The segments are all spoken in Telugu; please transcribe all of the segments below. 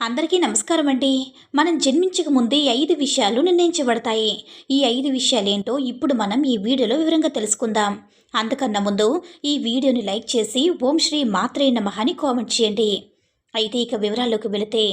అందరికీ నమస్కారం అండి మనం జన్మించక ముందే ఐదు విషయాలు నిర్ణయించబడతాయి. ఈ ఐదు విషయాలేంటో ఇప్పుడు మనం ఈ వీడియోలో వివరంగా తెలుసుకుందాం. అంతకన్నా ముందు ఈ వీడియోని లైక్ చేసి ఓం శ్రీ మాత్రే నమ అని కామెంట్ చేయండి. అయితే ఇక వివరాల్లోకి వెళితే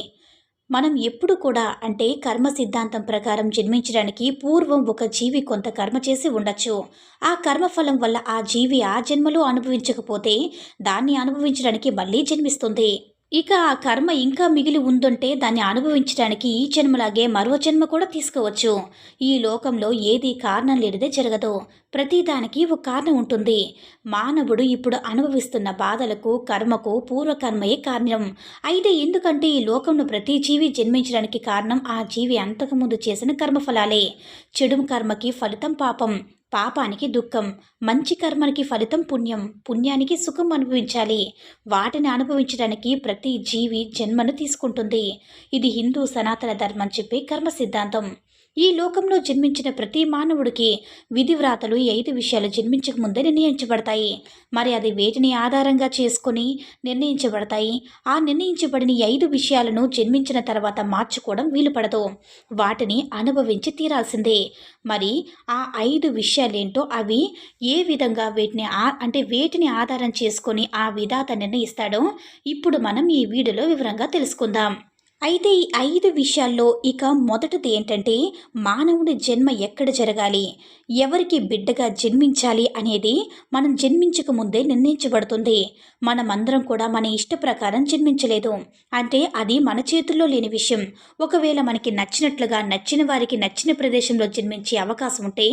మనం ఎప్పుడు కూడా అంటే కర్మ సిద్ధాంతం ప్రకారం జన్మించడానికి పూర్వం ఒక జీవి కొంత కర్మ చేసి ఉండొచ్చు. ఆ కర్మఫలం వల్ల ఆ జీవి ఆ జన్మలో అనుభవించకపోతే దాన్ని అనుభవించడానికి మళ్ళీ జన్మిస్తుంది. ఇక ఆ కర్మ ఇంకా మిగిలి ఉందంటే దాన్ని అనుభవించడానికి ఈ జన్మలాగే మరో జన్మ కూడా తీసుకోవచ్చు. ఈ లోకంలో ఏది కారణం లేనిదే జరగదు. ప్రతిదానికి ఒక కారణం ఉంటుంది. మానవుడు ఇప్పుడు అనుభవిస్తున్న బాధలకు కర్మకు పూర్వకర్మయే కారణం. అయితే ఎందుకంటే ఈ లోకంలో ప్రతి జీవి జన్మించడానికి కారణం ఆ జీవి అంతకుముందు చేసిన కర్మఫలాలే. చెడు కర్మకి ఫలితం పాపం. పాపానికి దుఃఖం మంచి కర్మనికి ఫలితం పుణ్యం పుణ్యానికి సుఖం అనుభవించాలి. వాటిని అనుభవించడానికి ప్రతి జీవి జన్మను తీసుకుంటుంది. ఇది హిందూ సనాతన ధర్మం చెప్పే కర్మ సిద్ధాంతం. ఈ లోకంలో జన్మించిన ప్రతి మానవుడికి విధివ్రాతలు ఈ ఐదు విషయాలు జన్మించక ముందే నిర్ణయించబడతాయి. మరి అది వేటిని ఆధారంగా చేసుకొని నిర్ణయించబడతాయి? ఆ నిర్ణయించబడిన ఐదు విషయాలను జన్మించిన తర్వాత మార్చుకోవడం వీలుపడదు. వాటిని అనుభవించి తీరాల్సిందే. మరి ఆ ఐదు విషయాలేంటో అవి ఏ విధంగా వీటిని ఆ అంటే వేటిని ఆధారం చేసుకొని ఆ విధాత నిర్ణయిస్తాడో ఇప్పుడు మనం ఈ వీడియోలో వివరంగా తెలుసుకుందాం. అయితే ఈ ఐదు విషయాల్లో ఇక మొదటిది ఏంటంటే మానవుడి జన్మ ఎక్కడ జరగాలి? ఎవరికి బిడ్డగా జన్మించాలి అనేది మనం జన్మించక ముందే నిర్ణయించబడుతుంది. మనమందరం కూడా మన ఇష్ట ప్రకారం జన్మించలేదు. అంటే అది మన చేతుల్లో లేని విషయం. ఒకవేళ మనకి నచ్చినట్లుగా నచ్చిన వారికి నచ్చిన ప్రదేశంలో జన్మించే అవకాశం ఉంటే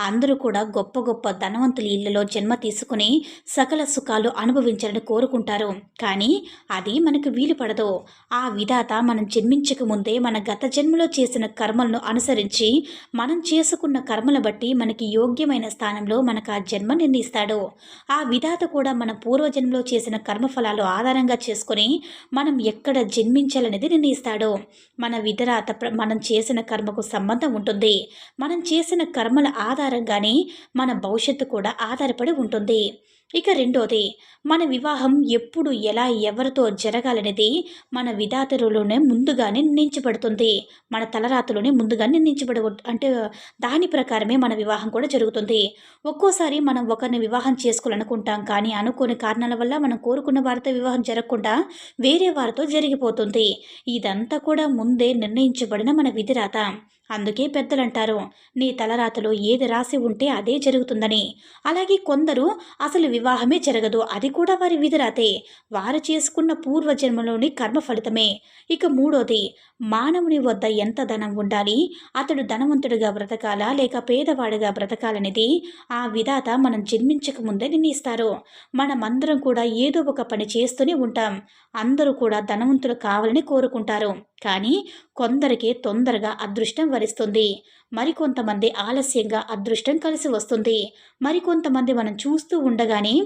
అందరూ కూడా గొప్ప గొప్ప ధనవంతుల ఇళ్ళలో జన్మ తీసుకుని సకల సుఖాలు అనుభవించాలని కోరుకుంటారు. కానీ అది మనకు వీలు పడదు. ఆ విధాత మన మనం జన్మించక ముందే మన గత జన్మలో చేసిన కర్మలను అనుసరించి మనం చేసుకున్న కర్మల బట్టి మనకి యోగ్యమైన స్థానంలో మనకు ఆ జన్మ నిర్ణయిస్తాడు. ఆ విధాత కూడా మన పూర్వజన్మలో చేసిన కర్మఫలాలు ఆధారంగా చేసుకొని మనం ఎక్కడ జన్మించాలనేది నిర్ణయిస్తాడు. మన విధరాత ప్ర- మనం చేసిన కర్మకు సంబంధం ఉంటుంది. మనం చేసిన కర్మల ఆధారంగానే మన భవిష్యత్తు కూడా ఆధారపడి ఉంటుంది. ఇక రెండోది మన వివాహం ఎప్పుడు ఎలా ఎవరితో జరగాలనేది మన విధాతరులోనే ముందుగానే నిర్ణయించబడుతుంది. మన తలరాతలోనే ముందుగా నిర్ణయించబడ అంటే దాని ప్రకారమే మన వివాహం కూడా జరుగుతుంది. ఒక్కోసారి మనం ఒకరిని వివాహం చేసుకోవాలనుకుంటాం కానీ అనుకోని కారణాల వల్ల మనం కోరుకున్న వారితో వివాహం జరగకుండా వేరే వారితో జరిగిపోతుంది. ఇదంతా కూడా ముందే నిర్ణయించబడిన మన విధిరాత. అందుకే పెద్దలంటారు నీ తలరాతలో ఏది రాసి ఉంటే అదే జరుగుతుందని. అలాగే కొందరు అసలు వివాహమే జరగదు అది కూడా వారి విధిరాతే వారు చేసుకున్న పూర్వజన్మలోని కర్మ ఫలితమే. ఇక మూడోది మానవుని వద్ద ఎంత ధనం ఉండాలి? అతడు ధనవంతుడిగా బ్రతకాలా? లేక పేదవాడిగా బ్రతకాలనేది ఆ విధాత మనం జన్మించక ముందే నిర్ణయిస్తారు. మనమందరం కూడా ఏదో ఒక పని చేస్తూనే ఉంటాం. అందరూ కూడా ధనవంతులు కావాలని కోరుకుంటారు. కానీ కొందరికి తొందరగా అదృష్టం వరిస్తుంది మరికొంతమంది ఆలస్యంగా అదృష్టం కలిసి వస్తుంది. మరికొంతమంది మనం చూస్తూ ఉండగానే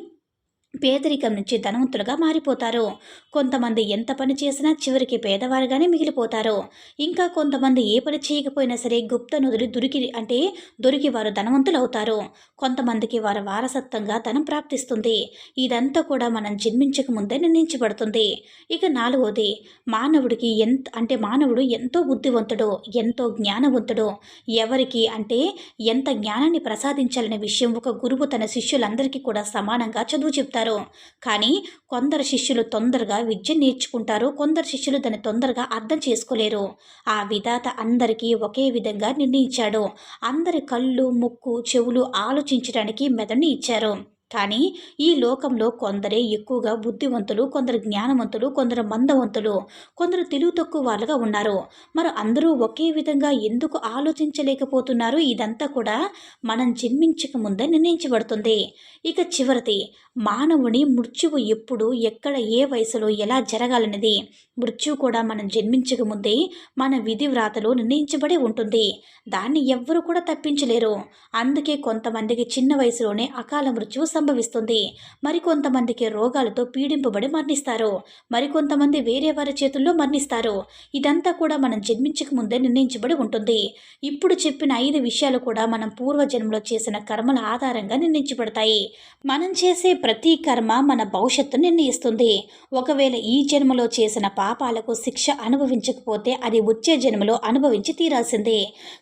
పేదరికం నుంచి ధనవంతులుగా మారిపోతారు. కొంతమంది ఎంత పని చేసినా చివరికి పేదవారుగానే మిగిలిపోతారు. ఇంకా కొంతమంది ఏ పని చేయకపోయినా సరే గుప్త నదులు దొరికి అంటే దొరికి వారు ధనవంతులు అవుతారు కొంతమందికి వారి వారసత్వంగా ధనం ప్రాప్తిస్తుంది. ఇదంతా కూడా మనం జన్మించక ముందే నిర్ణయించబడుతుంది. ఇక నాలుగోది మానవుడికి ఎంత అంటే మానవుడు ఎంతో బుద్ధివంతుడు ఎంతో జ్ఞానవంతుడు. ఎవరికి అంటే ఎంత జ్ఞానాన్ని ప్రసాదించాలనే విషయం ఒక గురువు తన శిష్యులందరికీ కూడా సమానంగా చదువు చెప్తారు. కానీ కొందరు శిష్యులు తొందరగా విద్య నేర్చుకుంటారు. కొందరు శిష్యులు దాన్ని తొందరగా అర్థం చేసుకోలేరు. ఆ విధాత అందరికీ ఒకే విధంగా నిర్ణయించాడు. అందరి కళ్ళు ముక్కు చెవులు ఆలోచించడానికి మెదడుని ఇచ్చారు. కానీ ఈ లోకంలో కొందరే ఎక్కువగా బుద్ధివంతులు కొందరు జ్ఞానవంతులు కొందరు మందవంతులు కొందరు తెలివి తక్కువ వాళ్ళుగా ఉన్నారు. మరి అందరూ ఒకే విధంగా ఎందుకు ఆలోచించలేకపోతున్నారు? ఇదంతా కూడా మనం జన్మించక ముందే నిర్ణయించబడుతుంది. ఇక చివరిది మానవుని మృత్యువు ఎప్పుడు ఎక్కడ ఏ వయసులో ఎలా జరగాలనేది. మృత్యువు కూడా మనం జన్మించక ముందే మన విధి వ్రాతలో నిర్ణయించబడి ఉంటుంది. దాన్ని ఎవ్వరూ కూడా తప్పించలేరు. అందుకే కొంతమందికి చిన్న వయసులోనే అకాల మృత్యువు సంభవిస్తుంది. మరికొంతమందికి రోగాలతో పీడింపబడి మరణిస్తారు. మరికొంతమంది వేరే వారి చేతుల్లో మరణిస్తారు. ఇదంతా కూడా మనం జన్మించక ముందే నిర్ణయించబడి ఉంటుంది. ఇప్పుడు చెప్పిన ఐదు విషయాలు కూడా మనం పూర్వజన్మలో చేసిన కర్మల ఆధారంగా నిర్ణయించబడతాయి. మనం చేసే ప్రతి కర్మ మన భవిష్యత్తు నిర్ణయిస్తుంది. ఒకవేళ ఈ జన్మలో చేసిన పాపాలకు శిక్ష అనుభవించకపోతే అది వచ్చే జన్మలో అనుభవించి తీరాల్సిందే.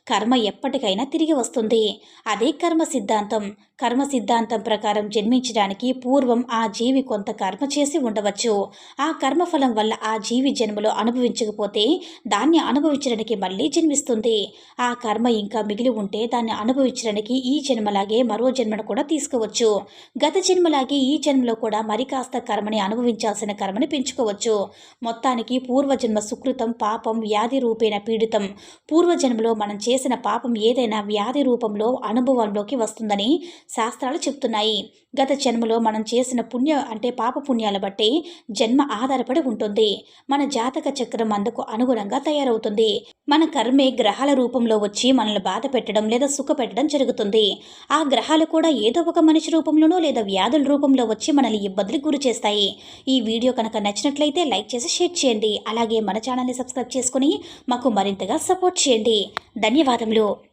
కర్మ ఎప్పటికైనా తిరిగి వస్తుంది. అదే కర్మ సిద్ధాంతం. కర్మ సిద్ధాంతం ప్రకారం జన్మించడానికి పూర్వం ఆ జీవి కొంత కర్మ చేసి ఉండవచ్చు. ఆ కర్మఫలం వల్ల ఆ జీవి జన్మలో అనుభవించకపోతే దాన్ని అనుభవించడానికి మళ్ళీ జన్మిస్తుంది. ఆ కర్మ ఇంకా మిగిలి ఉంటే దాన్ని అనుభవించడానికి ఈ జన్మలాగే మరో జన్మను కూడా తీసుకోవచ్చు. గత జన్మలాగే ఈ జన్మలో కూడా మరి కాస్త కర్మని అనుభవించాల్సిన కర్మని పెంచుకోవచ్చు. మొత్తానికి పూర్వజన్మ సుకృతం పాపం వ్యాధి రూపేణ పీడితం. పూర్వజన్మలో మనం చేసిన పాపం ఏదైనా వ్యాధి రూపంలో అనుభవంలోకి వస్తుందని శాస్త్రాలు చెప్తున్నాయి. గత జన్మలో మనం చేసిన పుణ్య అంటే పాప పుణ్యాల బట్టి జన్మ ఆధారపడి ఉంటుంది. మన జాతక చక్రం అందుకు అనుగుణంగా తయారవుతుంది. మన కర్మే గ్రహాల రూపంలో వచ్చి మనల్ని బాధ పెట్టడం లేదా సుఖ పెట్టడం జరుగుతుంది. ఆ గ్రహాలు కూడా ఏదో ఒక మనిషి రూపంలోనో లేదా వ్యాధుల రూపంలో వచ్చి మనల్ని ఇబ్బందులకు గురి చేస్తాయి. ఈ వీడియో కనుక నచ్చినట్లయితే లైక్ చేసి షేర్ చేయండి. అలాగే మన ఛానల్ని సబ్స్క్రైబ్ చేసుకుని మాకు మరింతగా సపోర్ట్ చేయండి. ధన్యవాదములు.